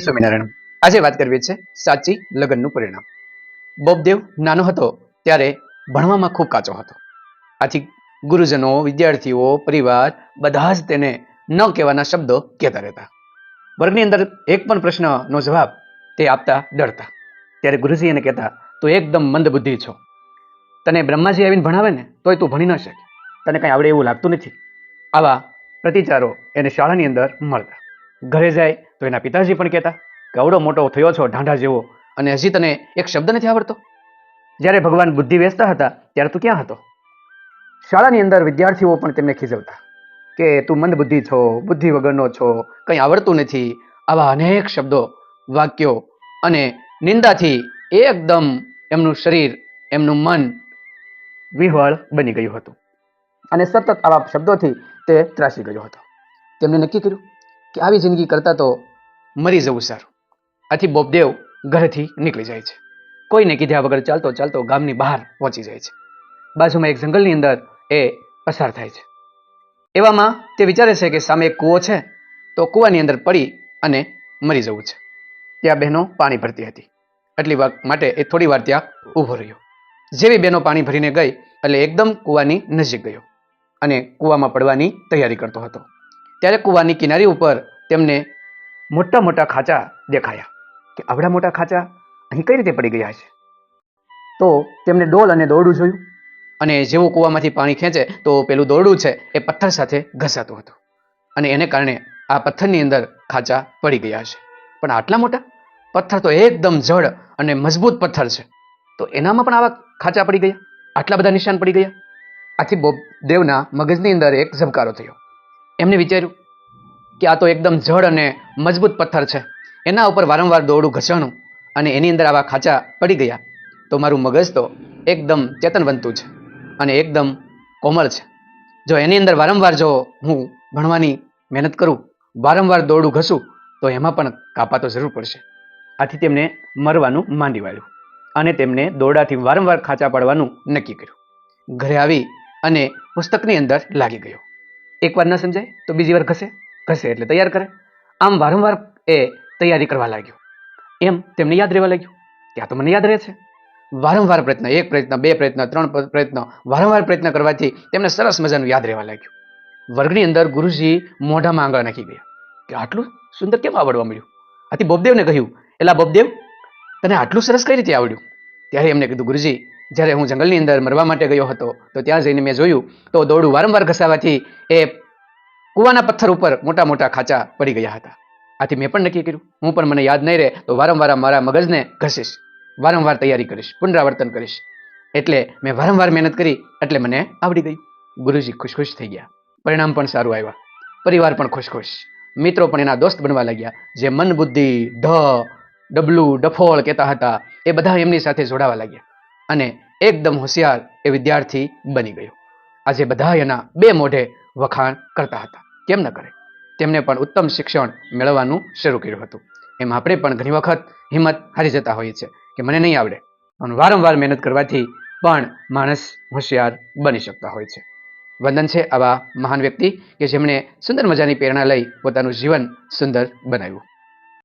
સ્વામિનારાયણ. આજે વાત કરવી છે સાચી લગ્નનું પરિણામ. બોબદેવ નાનો હતો ત્યારે ભણવામાં ખૂબ કાચો હતો. આથી ગુરુજનો, વિદ્યાર્થીઓ, પરિવાર બધા જ તેને ન કહેવાના શબ્દો કહેતા રહેતા. વર્ગની અંદર એક પણ પ્રશ્નનો જવાબ તે આપતા ડરતા. ત્યારે ગુરુજી એને કહેતા, તું એકદમ મંદ બુદ્ધિ છો. તને બ્રહ્માજી આવીને ભણાવે ને, તોય તું ભણી ન શકે. તને કંઈ આવડે એવું લાગતું નથી. આવા પ્રતિચારો એને શાળાની અંદર મળતા. ઘરે જાય તો એના પિતાજી પણ કહેતા કે આવડો મોટો થયો છો ઢાંઢા જેવો. અને હજી તને એક શબ્દ નથી આવડતો? જ્યારે ભગવાન બુદ્ધિ વેચતા હતા ત્યારે તું ક્યાં હતો? શાળાની અંદર વિદ્યાર્થીઓ પણ તેમને ખીજવતા કે તું મંદ બુદ્ધિ છો બુદ્ધિ વગરનો છો કંઈ આવડતું નથી. આવા અનેક શબ્દો વાક્યો અને નિંદાથી એકદમ એમનું શરીર એમનું મન વિહળ બની ગયું હતું. અને સતત આવા શબ્દોથી તે ત્રાસી ગયો હતો. તેમણે નક્કી કર્યું કે આવી જિંદગી કરતાં તો મરી જવું, સારું. આથી બોબદેવ ઘરેથી નીકળી જાય છે. કોઈને કીધા વગર ચાલતો ચાલતો ગામની બહાર પહોંચી જાય છે. બાજુમાં એક જંગલની અંદર એ પસાર થાય છે. એવામાં તે વિચારે છે કે સામે એક કૂવો છે, તો કૂવાની અંદર પડી અને મરી જવું છે. ત્યાં બહેનો પાણી ભરતી હતી. એટલી વાર માટે એ થોડી વાર ત્યાં ઊભો રહ્યો. જેવી બહેનો પાણી ભરીને ગઈ, એટલે એકદમ કૂવાની નજીક ગયો અને કૂવામાં પડવાની તૈયારી કરતો હતો. ત્યારે કૂવાની કિનારી ઉપર તેમને મોટા મોટા ખાંચા દેખાયા કે આવડા મોટા ખાંચા અહીં કઈ રીતે પડી ગયા છે? તો તેમને ડોલ અને દોરડું જોયું અને જેવું કૂવામાંથી પાણી ખેંચે તો પેલું દોરડું છે એ પથ્થર સાથે ઘસાતું હતું અને એને કારણે આ પથ્થરની અંદર ખાંચા પડી ગયા છે. પણ આટલા મોટા? પથ્થર તો એકદમ જડ અને મજબૂત પથ્થર છે. તો એનામાં પણ આવા ખાંચા પડી ગયા? આટલા બધા નિશાન પડી ગયા? આથી બોબ દેવના મગજની અંદર એક ઝબકારો થયો. એમને વિચાર્યું કે આ તો એકદમ જડ અને મજબૂત પથ્થર છે. એના ઉપર વારંવાર દોરડું ઘસણું અને એની અંદર આવા ખાંચા પડી ગયા તો મારું મગજ તો એકદમ ચેતનવંતું છે અને એકદમ કોમળ છે. જો એની અંદર વારંવાર જો હું ભણવાની મહેનત કરું, વારંવાર દોરડું ઘસું, તો એમાં પણ કાપા તો જરૂર પડશે. આથી તેમને મરવાનું માંડી વાળ્યું અને તેમને દોરડાથી વારંવાર ખાંચા પાડવાનું નક્કી કર્યું. ઘરે આવી અને પુસ્તકની અંદર લાગી ગયો. એકવાર ન સમજાય તો બીજી વાર ઘસે. ઘસે એટલે તૈયાર કરે. આમ વારંવાર એ તૈયારી કરવા લાગ્યો. એમ તેમને યાદ રહેવા લાગ્યું. ત્યાં તો મને યાદ રહે છે. વારંવાર પ્રયત્ન, એક પ્રયત્ન, બે પ્રયત્ન, ત્રણ પ્રયત્ન, વારંવાર પ્રયત્ન કરવાથી તેમને સરસ મજાનું યાદ રહેવા લાગ્યું. વર્ગની અંદર ગુરુજી મોઢામાં આંગળા નાખી ગયા. કે આટલું સુંદર કેમ આવડવા મળ્યું આથી બોબદેવને કહ્યું, એલા બોબદેવ, તને આટલું સરસ કઈ રીતે આવડ્યું? ત્યારે એમને કીધું, ગુરુજી, જ્યારે હું જંગલની અંદર મરવા માટે ગયો હતો, તો ત્યાં જઈને મેં જોયું, તો દોરડું વારંવાર ઘસાવાથી એ કૂવાના પથ્થર ઉપર મોટા મોટા ખાંચા પડી ગયા હતા. આથી મેં પણ નક્કી કર્યું, હું પણ મને યાદ નહીં રહે તો વારંવાર મારા મગજને ઘસીશ. વારંવાર તૈયારી કરીશ, પુનરાવર્તન કરીશ. એટલે મેં વારંવાર મહેનત કરી, એટલે મને આવડી ગયું. ગુરુજી ખુશ ખુશ થઈ ગયા. પરિણામ પણ સારું આવ્યા. પરિવાર પણ ખુશ ખુશ મિત્રો પણ એના દોસ્ત બનવા લાગ્યા, જે મન, બુદ્ધિ ઢ ડબલું, ડફોળ કહેતા હતા, એ બધા એમની સાથે જોડાવા લાગ્યા. અને એકદમ હોશિયાર એ વિદ્યાર્થી બની ગયો. આજે બધા એના બે મોઢે વખાણ કરતા હતા. કેમ ન કરે? તેમને પણ ઉત્તમ શિક્ષણ મેળવવાનું શરૂ કર્યું હતું. એમ આપણે પણ ઘણી વખત હિંમત હારી જતા હોઈએ છીએ કે મને નહીં આવડે. પણ વારંવાર મહેનત કરવાથી પણ માણસ હોશિયાર બની શકતા હોય છે. વંદન છે આવા મહાન વ્યક્તિ કે જેમણે સુંદર મજાની પ્રેરણા લઈ પોતાનું જીવન સુંદર બનાવ્યું.